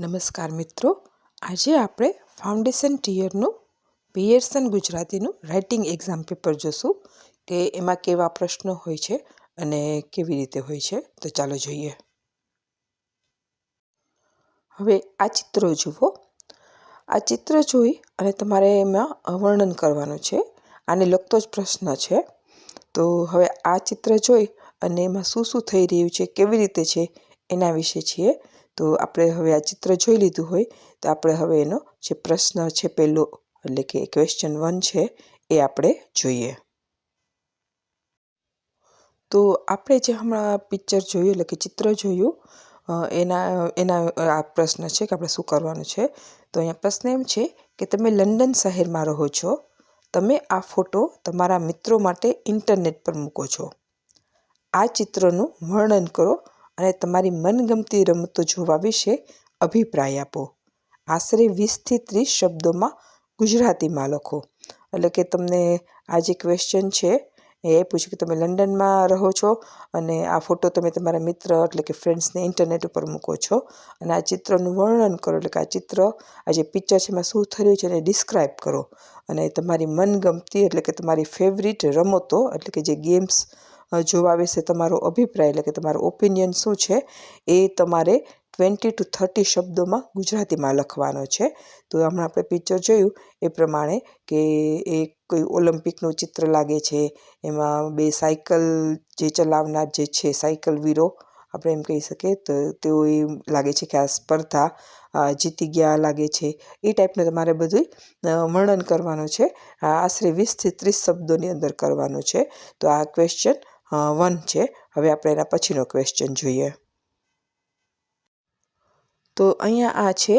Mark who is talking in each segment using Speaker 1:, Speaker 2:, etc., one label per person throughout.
Speaker 1: નમસ્કાર મિત્રો. આજે આપણે ફાઉન્ડેશન ટીયરનું પિયર્સન ગુજરાતીનું રાઇટિંગ એક્ઝામ પેપર જોશું કે એમાં કેવા પ્રશ્નો હોય છે અને કેવી રીતે હોય છે. તો ચાલો જોઈએ. હવે આ ચિત્રો જુઓ. આ ચિત્ર જોઈ અને તમારે એમાં વર્ણન કરવાનું છે. આને લગતો જ પ્રશ્ન છે. તો હવે આ ચિત્ર જોઈ અને એમાં શું શું થઈ રહ્યું છે, કેવી રીતે છે, એના વિશે છીએ. તો આપણે હવે આ ચિત્ર જોઈ લીધું હોય, તો આપણે હવે એનો જે પ્રશ્ન છે પહેલો એટલે કે ક્વેશ્ચન વન છે, એ આપણે જોઈએ. તો આપણે જે હમણાં પિક્ચર જોયું એટલે કે ચિત્ર જોયું એના એના આ પ્રશ્ન છે કે આપણે શું કરવાનું છે? તો અહીંયા પ્રશ્ન એમ છે કે તમે લંડન શહેરમાં રહો છો, તમે આ ફોટો તમારા મિત્રો માટે ઇન્ટરનેટ પર મૂકો છો. આ ચિત્રનું વર્ણન કરો અને તમારી મનગમતી રમતો જોવા વિશે અભિપ્રાય આપો. આશરે વીસથી ત્રીસ શબ્દોમાં ગુજરાતીમાં લખો. એટલે કે તમને આ જે ક્વેશ્ચન છે, એ પૂછ્યું કે તમે લંડનમાં રહો છો અને આ ફોટો તમે તમારા મિત્ર એટલે કે ફ્રેન્ડ્સને ઇન્ટરનેટ ઉપર મૂકો છો અને આ ચિત્રનું વર્ણન કરો. એટલે કે આ ચિત્ર, આ જે પિક્ચર છે એમાં શું થયું છે એને ડિસ્ક્રાઇબ કરો. અને તમારી મનગમતી એટલે કે તમારી ફેવરિટ રમતો એટલે કે જે ગેમ્સ જોવા વિશે તમારો અભિપ્રાય એટલે કે તમારો ઓપિનિયન શું છે, એ તમારે ટ્વેન્ટી ટુ થર્ટી શબ્દોમાં ગુજરાતીમાં લખવાનો છે. તો હમણાં આપણે પિક્ચર જોયું, એ પ્રમાણે કે એ કોઈ ઓલિમ્પિકનું ચિત્ર લાગે છે, એમાં બે સાયકલ જે ચલાવનાર જે છે સાયકલ વીરો, આપણે એમ કહી શકીએ, તો તેઓ એ લાગે છે કે આ સ્પર્ધા જીતી ગયા લાગે છે. એ ટાઈપનું તમારે બધું વર્ણન કરવાનું છે. આશરે વીસથી ત્રીસ શબ્દોની અંદર કરવાનું છે. તો આ ક્વેશ્ચન વન છે. હવે આપણે એના પછીનો ક્વેશ્ચન જોઈએ. તો અહીંયા આ છે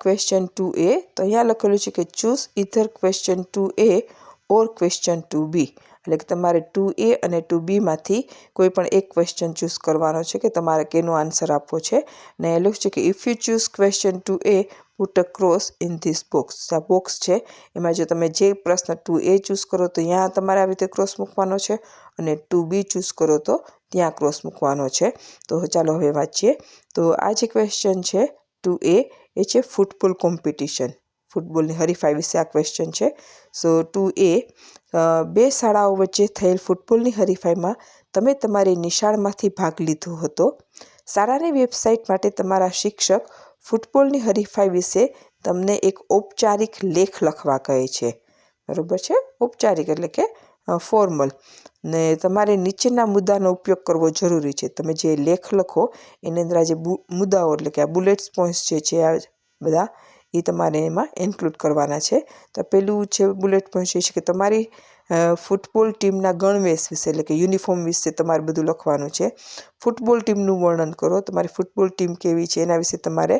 Speaker 1: ક્વેશ્ચન ટુ એ તો અહીંયા લખેલું છે કે choose either question two A or question two B એટલે કે તમારે ટુ એ અને ટુ બીમાંથી કોઈ પણ એક ક્વેશ્ચન ચૂઝ કરવાનો છે કે તમારે કેનો આન્સર આપવો છે. ને એ લખ્યું છે કે if you choose question two A put a cross in this box આ બોક્સ છે. એમાં જો તમે જે પ્રશ્ન ટુ એ ચૂઝ કરો તો ત્યાં તમારે આવી રીતે ક્રોસ મૂકવાનો છે અને ટુ બી ચૂઝ કરો તો ત્યાં ક્રોસ મૂકવાનો છે. તો ચાલો હવે વાંચીએ. તો આ જે ક્વેશ્ચન છે ટુ એ એ છે ફૂટબોલ કોમ્પિટિશન ફૂટબોલની હરીફાઈ વિશે આ ક્વેશ્ચન છે. સો ટુ એ બે શાળાઓ વચ્ચે થયેલ ફૂટબોલની હરીફાઈમાં તમે તમારી નિશાળમાંથી ભાગ લીધો હતો. શાળાની વેબસાઇટ માટે તમારા શિક્ષક ફૂટબોલની હરીફાઈ વિશે તમને એક ઔપચારિક લેખ લખવા કહે છે. બરાબર છે? ઔપચારિક એટલે કે ફોર્મલ ને તમારે નીચેના મુદ્દાનો ઉપયોગ કરવો જરૂરી છે. તમે જે લેખ લખો, એની અંદર આ જે મુદ્દાઓ એટલે કે આ બુલેટ્સ પોઈન્ટ્સ જે છે, આ બધા એ તમારે એમાં ઇન્ક્લુડ કરવાના છે. તો પેલું જે બુલેટ પોઈન્ટ છે કે તમારી ફૂટબોલ ટીમના ગણવેશ વિશે એટલે કે યુનિફોર્મ વિશે તમારે બધું લખવાનું છે. ફૂટબોલ ટીમનું વર્ણન કરો. તમારી ફૂટબોલ ટીમ કેવી છે એના વિશે તમારે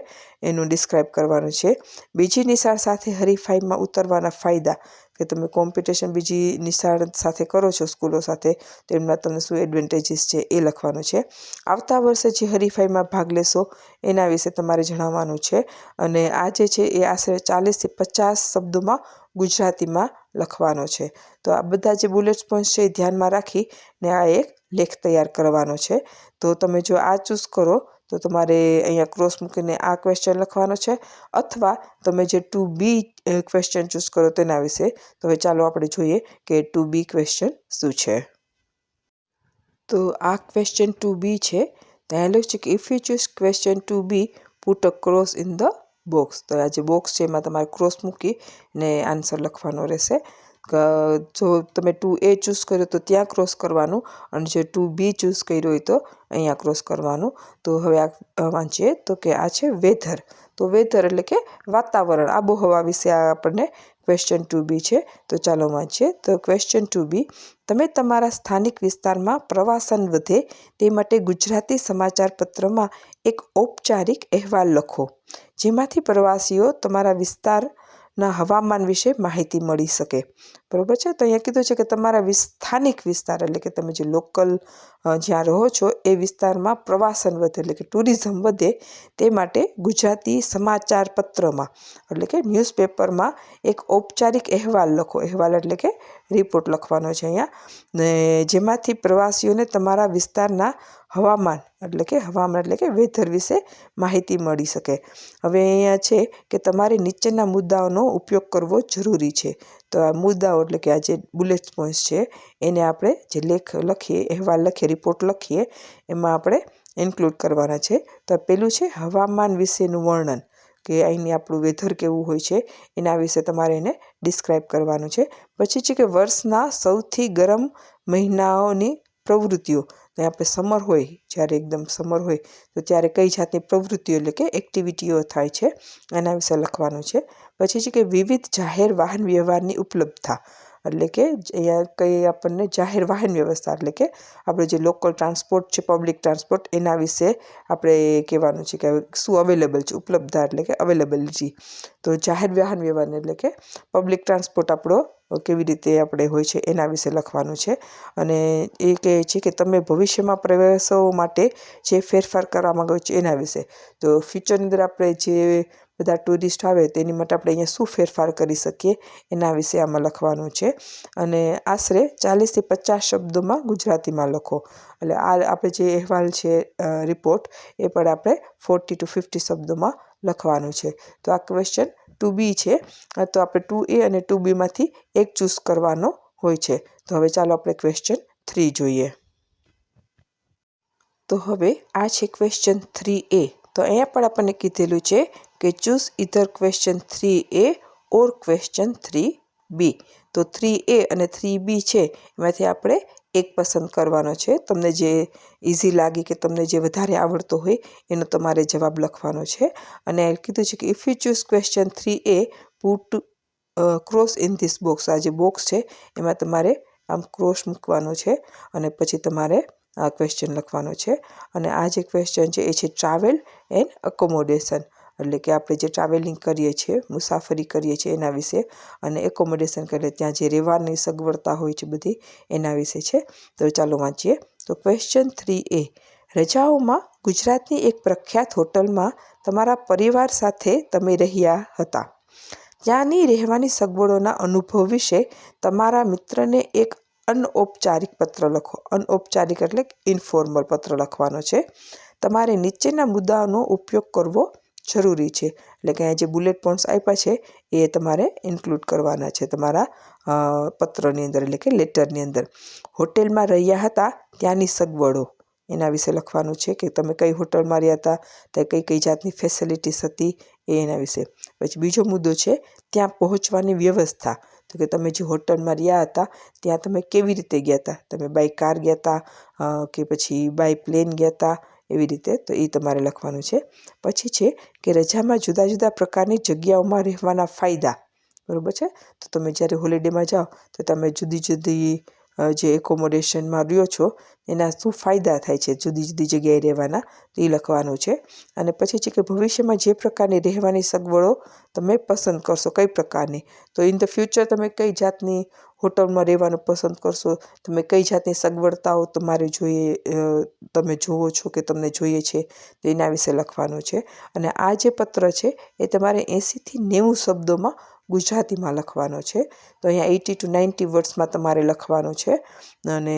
Speaker 1: એનું ડિસ્ક્રાઇબ કરવાનું છે. બીજી નિશાળ સાથે હરીફાઈમાં ઉતરવાના ફાયદા. કે તમે કોમ્પિટિશન બીજી નિશાળ સાથે કરો છો સ્કૂલો સાથે, તો એમના તમને શું એડવાન્ટેજીસ છે એ લખવાનું છે. આવતા વર્ષે જે હરીફાઈમાં ભાગ લેશો, એના વિશે તમારે જણાવવાનું છે. અને આ જે છે એ આશરે ચાલીસથી પચાસ શબ્દોમાં ગુજરાતીમાં લખવાનો છે. તો આ બધા જે બુલેટ પોઈન્ટ્સ છે એ ધ્યાનમાં રાખી ને આ એક લેખ તૈયાર કરવાનો છે. તો તમે જો આ ચૂઝ કરો તો તમારે અહીંયા ક્રોસ મૂકીને આ ક્વેશ્ચન લખવાનો છે. અથવા તમે જે ટુ બી ક્વેશ્ચન ચૂઝ કરો તેના વિશે. તો હવે ચાલો આપણે જોઈએ કે ટુ બી ક્વેશ્ચન શું છે. તો આ ક્વેશ્ચન ટુ બી છે. ત્યાં લખ્યું છે કે if you choose question two B put a cross in the box તો આ જે બોક્સ છે એમાં તમારે ક્રોસ મૂકી ને આન્સર લખવાનો રહેશે. જો તમે ટુ એ ચૂઝ કર્યો તો ત્યાં ક્રોસ કરવાનું અને જે ટુ બી ચૂઝ કર્યો હોય તો અહીંયા ક્રોસ કરવાનું. તો હવે આ વાંચીએ. તો કે આ છે વેધર. તો વેધર એટલે કે વાતાવરણ. આબોહવા વિશે આપણને ક્વેશ્ચન ટુ બી છે. તો ચાલો વાંચીએ. તો ક્વેશ્ચન ટુ બી, તમે તમારા સ્થાનિક વિસ્તારમાં પ્રવાસન વધે તે માટે ગુજરાતી સમાચાર પત્રમાં એક ઔપચારિક અહેવાલ લખો. જેમાંથી પ્રવાસીઓ તમારા વિસ્તારના હવામાન વિશે માહિતી મળી શકે. બરોબર છે? તો અહીંયા કીધું છે કે તમારા સ્થાનિક વિસ્તાર એટલે કે તમે જે લોકલ જ્યાં રહો છો, એ વિસ્તારમાં પ્રવાસન વધે એટલે કે ટુરિઝમ વધે તે માટે ગુજરાતી સમાચાર પત્રમાં એટલે કે ન્યૂઝપેપરમાં એક ઔપચારિક અહેવાલ લખો. અહેવાલ એટલે કે રિપોર્ટ લખવાનો છે અહીંયા. ને જેમાંથી પ્રવાસીઓને તમારા વિસ્તારના હવામાન એટલે કે હવામાન એટલે કે વેધર વિશે માહિતી મળી શકે. હવે અહીંયા છે કે તમારે નીચેના મુદ્દાઓનો ઉપયોગ કરવો જરૂરી છે. તો આ મુદ્દાઓ એટલે કે આ જે બુલેટ પોઈન્ટ્સ છે, એને આપણે જે લેખ લખીએ, અહેવાલ લખીએ રિપોર્ટ લખીએ, એમાં આપણે ઇન્ક્લુડ કરવાના છે. તો પેલું છે હવામાન વિશેનું વર્ણન, કે અહીંની આપણું વેધર કેવું હોય છે, એના વિશે તમારે એને ડિસ્ક્રાઈબ કરવાનું છે. પછી છે કે વર્ષના સૌથી ગરમ મહિનાઓની પ્રવૃત્તિઓ. તો આપણે સમર હોય, જ્યારે એકદમ સમર હોય, તો ત્યારે કઈ જાતની પ્રવૃત્તિઓ એટલે કે એક્ટિવિટીઓ થાય છે, એના વિશે લખવાનું છે. પછી છે કે વિવિધ જાહેર વાહન વ્યવહારની ઉપલબ્ધતા, એટલે કે અહીંયા કઈ આપણને જાહેર વાહન વ્યવસ્થા, એટલે કે આપણે જે લોકલ ટ્રાન્સપોર્ટ છે, પબ્લિક ટ્રાન્સપોર્ટ, એના વિશે આપણે કહેવાનું છે કે શું અવેલેબલ છે, ઉપલબ્ધતા, એટલે કે અવેલેબિલિટી. તો જાહેર વાહન વ્યવહાર એટલે કે પબ્લિક ટ્રાન્સપોર્ટ આપણો કેવી રીતે આપણે હોય છે એના વિશે લખવાનું છે. અને એ કહે છે કે તમે ભવિષ્યમાં પ્રવાસો માટે જે ફેરફાર કરવા માગો છો એના વિશે. તો ફ્યુચરની અંદર આપણે જે બધા ટુરિસ્ટ આવે તેની માટે આપણે અહીંયા શું ફેરફાર કરી શકીએ એના વિશે આમાં લખવાનું છે. અને આશરે ચાલીસથી પચાસ શબ્દોમાં ગુજરાતીમાં લખો. એટલે આ આપણે જે અહેવાલ છે રિપોર્ટ એ પણ આપણે ફોર્ટી ટુ ફિફ્ટી શબ્દોમાં લખવાનું છે. તો આ ક્વેશ્ચન ટુ બી છે. તો આપણે ટુ એ અને ટુ બીમાંથી એક ચૂઝ કરવાનો હોય છે. તો હવે ચાલો આપણે ક્વેશ્ચન થ્રી જોઈએ. તો હવે આ છે ક્વેશ્ચન થ્રી એ. તો અહીંયા પણ આપણને કીધેલું છે કે choose either question three A or question three B તો થ્રી એ અને થ્રી બી છે. એમાંથી આપણે એક પસંદ કરવાનો છે. તમને જે ઇઝી લાગે કે તમને જે વધારે આવડતો હોય, એનો તમારે જવાબ લખવાનો છે. અને કીધું છે કે if you choose question three A put cross in this box આ જે બોક્સ છે, એમાં તમારે આમ ક્રોસ મૂકવાનો છે અને પછી તમારે આ ક્વેશ્ચન લખવાનો છે. અને આ જે ક્વેશ્ચન છે, એ છે ટ્રાવેલ એન્ડ અકોમોડેશન એટલે કે આપણે જે ટ્રાવેલિંગ કરીએ છીએ, મુસાફરી કરીએ છીએ એના વિશે અને એકોમોડેશન કરીએ, ત્યાં જે રહેવાની સગવડતા હોય છે બધી એના વિશે છે. તો ચાલો વાંચીએ. તો ક્વેશ્ચન થ્રી એ, રજાઓમાં ગુજરાતની એક પ્રખ્યાત હોટલમાં તમારા પરિવાર સાથે તમે રહ્યા હતા. ત્યાંની રહેવાની સગવડોના અનુભવ વિશે તમારા મિત્રને એક અનૌપચારિક પત્ર લખો. અનૌપચારિક એટલે ઇન્ફોર્મલ પત્ર લખવાનો છે. તમારે નીચેના મુદ્દાઓનો ઉપયોગ કરવો જરૂરી છે. એટલે કે અહીંયા જે બુલેટ પોઈન્ટ્સ આપ્યા છે, એ તમારે ઇન્ક્લુડ કરવાના છે તમારા પત્રની અંદર, એટલે કે લેટરની અંદર. હોટેલમાં રહ્યા હતા ત્યાંની સગવડો. એના વિશે લખવાનું છે કે તમે કઈ હોટલમાં રહ્યા હતા, તે કઈ કઈ જાતની ફેસિલિટીસ હતી, એ એના વિશે. પછી બીજો મુદ્દો છે, ત્યાં પહોંચવાની વ્યવસ્થા. તો કે તમે જે હોટલમાં રહ્યા હતા, ત્યાં તમે કેવી રીતે ગયા હતા? તમે બાય કાર ગયા હતા કે પછી બાય પ્લેન ગયા હતા? એવી રીતે તો એ તમારે લખવાનું છે. પછી છે કે રજામાં જુદા જુદા પ્રકારની જગ્યાઓમાં રહેવાના ફાયદા. બરાબર છે? તો તમે જ્યારે હોલિડેમાં જાઓ તો તમે જુદી જુદી જે એકોમોડેશનમાં રહ્યો છો, એના શું ફાયદા થાય છે જુદી જુદી જગ્યાએ રહેવાના એ લખવાનું છે. અને પછી છે કે ભવિષ્યમાં જે પ્રકારની રહેવાની સગવડો તમે પસંદ કરશો, કઈ પ્રકારની? તો ઇન ધ ફ્યુચર તમે કઈ જાતની હોટલમાં રહેવાનું પસંદ કરશો? તમે કઈ જાતની સગવડતાઓ તમારે જોઈએ તમે જુઓ છો કે તમને જોઈએ છે? તો એના વિશે લખવાનું છે. અને આ જે પત્ર છે, એ તમારે એંસીથી નેવું શબ્દોમાં ગુજરાતીમાં લખવાનો છે. તો અહીંયા એટી ટુ નાઇન્ટી વર્ડ્સમાં તમારે લખવાનું છે. અને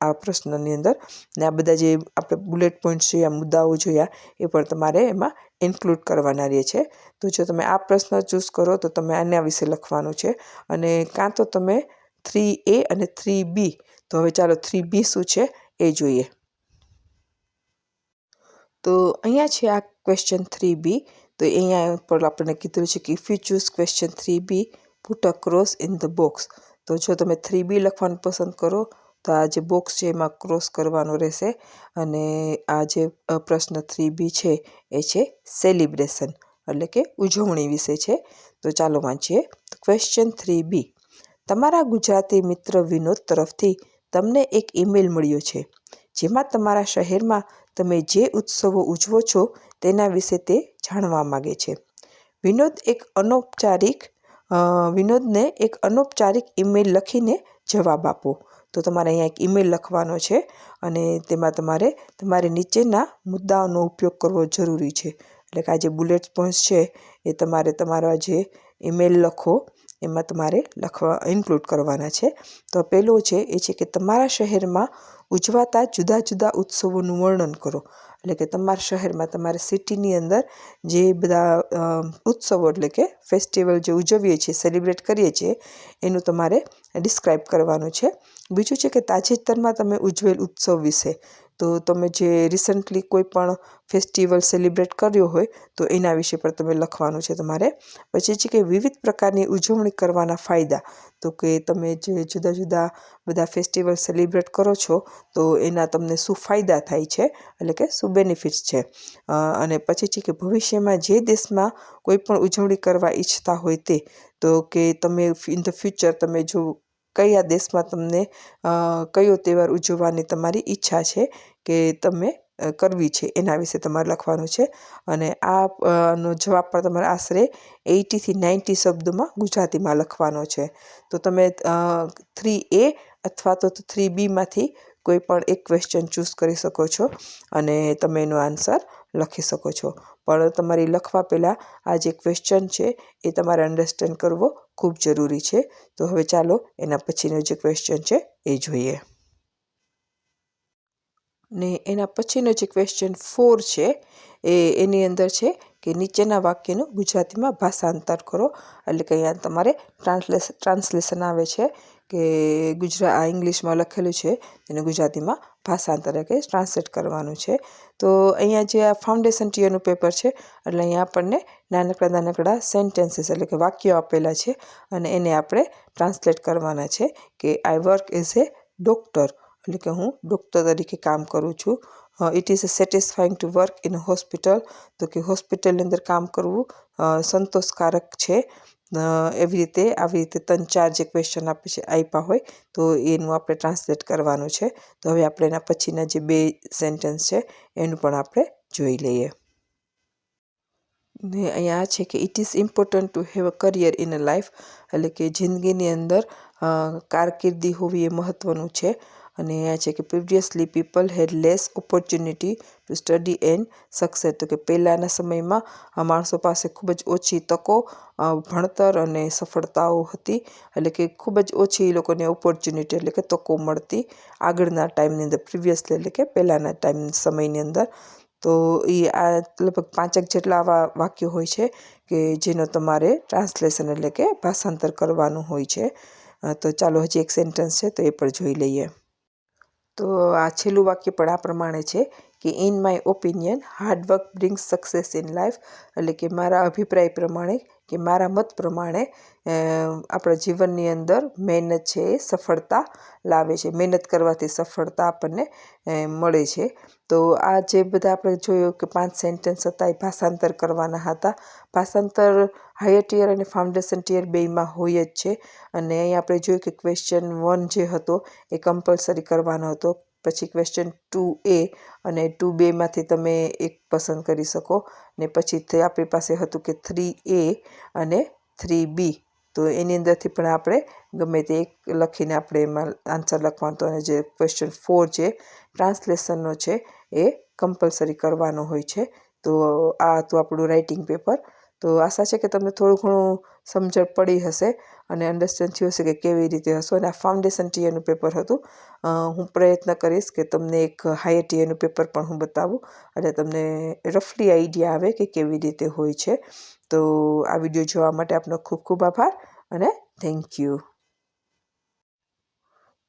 Speaker 1: આ પ્રશ્નની અંદર ને આ બધા જે આપણે બુલેટ પોઈન્ટ્સ જોયા મુદ્દાઓ જોયા, એ પણ તમારે એમાં ઇન્ક્લુડ કરવાના રહે છે. તો જો તમે આ પ્રશ્ન ચૂઝ કરો, તો તમે આના વિશે લખવાનું છે. અને કાં તો તમે થ્રી એ અને થ્રી બી, તો હવે ચાલો થ્રી બી શું છે એ જોઈએ. તો અહીંયા છે આ ક્વેશ્ચન થ્રી બી. તો અહીંયા પર આપણને કીધું છે કે if you choose question three B put a cross in the box તો જો તમે થ્રી બી લખવાનું પસંદ કરો, તો આ જે બોક્સ છે એમાં ક્રોસ કરવાનો રહેશે. અને આ જે પ્રશ્ન થ્રી બી છે, એ છે સેલિબ્રેશન એટલે કે ઉજવણી વિશે છે. તો ચાલો વાંચીએ. ક્વેશ્ચન થ્રી બી તમારા ગુજરાતી મિત્ર વિનોદ તરફથી તમને એક ઈમેલ મળ્યો છે, જેમાં તમારા શહેરમાં તમે જે ઉત્સવો ઉજવો છો તેના વિશે તે જાણવા માગે છે. વિનોદ એક અનૌપચારિક વિનોદને એક અનૌપચારિક ઈમેલ લખીને જવાબ આપો. તો તમારે અહીંયા એક ઈમેલ લખવાનો છે અને તેમાં તમારે તમારે નીચેના મુદ્દાઓનો ઉપયોગ કરવો જરૂરી છે. એટલે કે આ જે બુલેટ પોઈન્ટ્સ છે, એ તમારે તમારા જે ઈમેલ લખો, એમાં તમારે લખવા ઇન્ક્લુડ કરવાના છે. તો પહેલો છે એ છે કે તમારા શહેરમાં ઉજવાતા જુદા જુદા ઉત્સવોનું વર્ણન કરો. એટલે કે તમારા શહેરમાં તમારા સિટીની અંદર જે બધા ઉત્સવો એટલે કે ફેસ્ટિવલ જે ઉજવીએ છીએ સેલિબ્રેટ કરીએ છીએ, એનું તમારે ડિસ્ક્રાઈબ કરવાનું છે. બીજું છે કે તાજેતરમાં તમે ઉજવેલ ઉત્સવ વિશે તો તમે જે રિસન્ટલી કોઈ પણ ફેસ્ટિવલ સેલિબ્રેટ કર્યો હોય, તો એના વિશે પણ તમે લખવાનું છે તમારે. પછી છે કે વિવિધ પ્રકારની ઉજવણી કરવાના ફાયદા, તો કે તમે જે જુદા જુદા બધા ફેસ્ટિવલ સેલિબ્રેટ કરો છો, તો એના તમને શું ફાયદા થાય છે, એટલે કે શું બેનિફિટ્સ છે. અને પછી છે કે ભવિષ્યમાં જે દેશમાં કોઈ પણ ઉજવણી કરવા ઈચ્છતા હોય તે, તો કે તમે ઇન ધ ફ્યુચર તમે જો કયા દેશમાં તમને કયો તહેવાર ઉજવવાની તમારી ઈચ્છા છે કે તમે કરવી છે? એના વિશે તમારે લખવાનું છે. અને આ નો જવાબ પણ તમારે આશરે એટીથી નાઇન્ટી શબ્દોમાં ગુજરાતીમાં લખવાનો છે. તો તમે થ્રી એ અથવા તો થ્રી બીમાંથી કોઈ પણ એક ક્વેશ્ચન ચૂઝ કરી શકો છો. અને તમે એનો આન્સર લખી શકો છો. પણ તમારી લખવા પહેલાં આ જે ક્વેશ્ચન છે, એ તમારે અન્ડરસ્ટેન્ડ કરવો ખૂબ જરૂરી છે. તો હવે ચાલો એના પછીનો જે ક્વેશ્ચન છે, એ જોઈએ. ને એના પછીનો જે ક્વેશ્ચન ફોર છે, એ એની અંદર છે કે નીચેના વાક્યનું ગુજરાતીમાં ભાષાંતર કરો. એટલે કે અહીંયા તમારે ટ્રાન્સલેસ, ટ્રાન્સલેશન આવે છે કે ગુજરાત આ ઇંગ્લિશમાં લખેલું છે, એને ગુજરાતીમાં ભાષાંતર કે ટ્રાન્સલેટ કરવાનું છે. તો અહીંયા જે આ ફાઉન્ડેશન ટીયરનું પેપર છે, એટલે અહીંયા આપણને નાનકડા નાનકડા સેન્ટેન્સીસ એટલે કે વાક્યો આપેલા છે અને એને આપણે ટ્રાન્સલેટ કરવાના છે કે I work as a doctor એટલે કે હું ડૉક્ટર તરીકે કામ કરું છું. It is satisfying to work in hospital તો કે હોસ્પિટલની અંદર કામ કરવું સંતોષકારક છે. એવી રીતે, આવી રીતે ત્રણ, ચાર જે ક્વેશ્ચન આપે છે આપ્યા હોય, તો એનું આપણે ટ્રાન્સલેટ કરવાનું છે. તો હવે આપણે એના પછીના જે બે સેન્ટેન્સ છે, એનું પણ આપણે જોઈ લઈએ. ને અહીંયા છે કે it is important to have a career in a life એટલે કે જિંદગીની અંદર કારકિર્દી હોવી એ મહત્ત્વનું છે. અને અહીંયા છે કે previously people had less opportunity to study and success તો કે પહેલાંના સમયમાં માણસો પાસે ખૂબ જ ઓછી તકો ભણતર અને સફળતાઓ હતી. એટલે કે ખૂબ જ ઓછી એ લોકોને ઓપોર્ચ્યુનિટી એટલે કે તકો મળતી આગળના ટાઈમની અંદર પ્રિવિયસલી એટલે કે પહેલાંના ટાઈમ સમયની અંદર. તો એ આ લગભગ પાંચેક જેટલા આવા વાક્યો હોય છે કે જેનો તમારે ટ્રાન્સલેશન એટલે કે ભાષાંતર કરવાનું હોય છે. તો ચાલો હજી એક સેન્ટેન્સ છે તો એ પણ જોઈ લઈએ. તો આ છેલ્લું વાક્ય પણ આ પ્રમાણે છે કે in my opinion hard work brings success in life એટલે કે, મારા અભિપ્રાય પ્રમાણે કે મારા મત પ્રમાણે આપણા જીવનની અંદર મહેનત છે એ સફળતા લાવે છે. મહેનત કરવાથી સફળતા આપણને મળે છે. તો આ જે બધા આપણે જોયું કે પાંચ સેન્ટેન્સ હતા એ ભાષાંતર કરવાના હતા. ભાષાંતર હાયર ટીયર અને ફાઉન્ડેશન ટીયર બેયમાં હોય જ છે. અને અહીં આપણે જોયું કે ક્વેશ્ચન વન જે હતો એ કમ્પલસરી કરવાનો હતો. પછી ક્વેશ્ચન ટુ એ અને ટુ બેમાંથી તમે એક પસંદ કરી શકો. ને પછી આપણી પાસે હતું કે થ્રી એ અને થ્રી બી તો એની અંદરથી પણ આપણે ગમે તે એક લખીને આપણે એમાં આન્સર લખવાનો હતો અને જે ક્વેશ્ચન ફોર છે ટ્રાન્સલેશનનો છે એ કમ્પલસરી કરવાનો હોય છે. તો આ હતું આપણું રાઇટિંગ પેપર તો આશા છે કે તમને થોડું ઘણું સમજણ પડી હશે અને અન્ડરસ્ટેન્ડ થયું હશે કે કેવી રીતે હશો. અને આ ફાઉન્ડેશન ટીએનું પેપર હતું. હું પ્રયત્ન કરીશ કે તમને એક હાયર ટીએનું પેપર પણ હું બતાવું અને તમને રફલી આઈડિયા આવે કે કેવી રીતે હોય છે. તો આ વીડિયો જોવા માટે આપનો ખૂબ ખૂબ આભાર અને થેન્ક યુ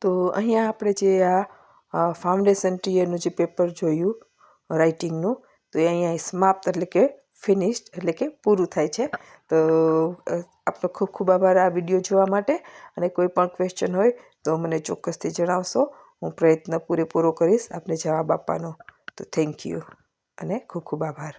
Speaker 1: તો અહીંયા આપણે જે આ ફાઉન્ડેશન ટીયરનું જે પેપર જોયું રાઇટિંગનું તો એ અહીંયા સમાપ્ત એટલે કે ફિનિશ્ડ એટલે કે પૂરું થાય છે. તો આપનો ખૂબ ખૂબ આભાર આ વીડિયો જોવા માટે. અને કોઈ પણ ક્વેશ્ચન હોય તો મને ચોક્કસથી જણાવશો. હું પ્રયત્ન પૂરેપૂરો કરીશ આપને જવાબ આપવાનો. તો થેન્ક યુ અને ખૂબ ખૂબ આભાર.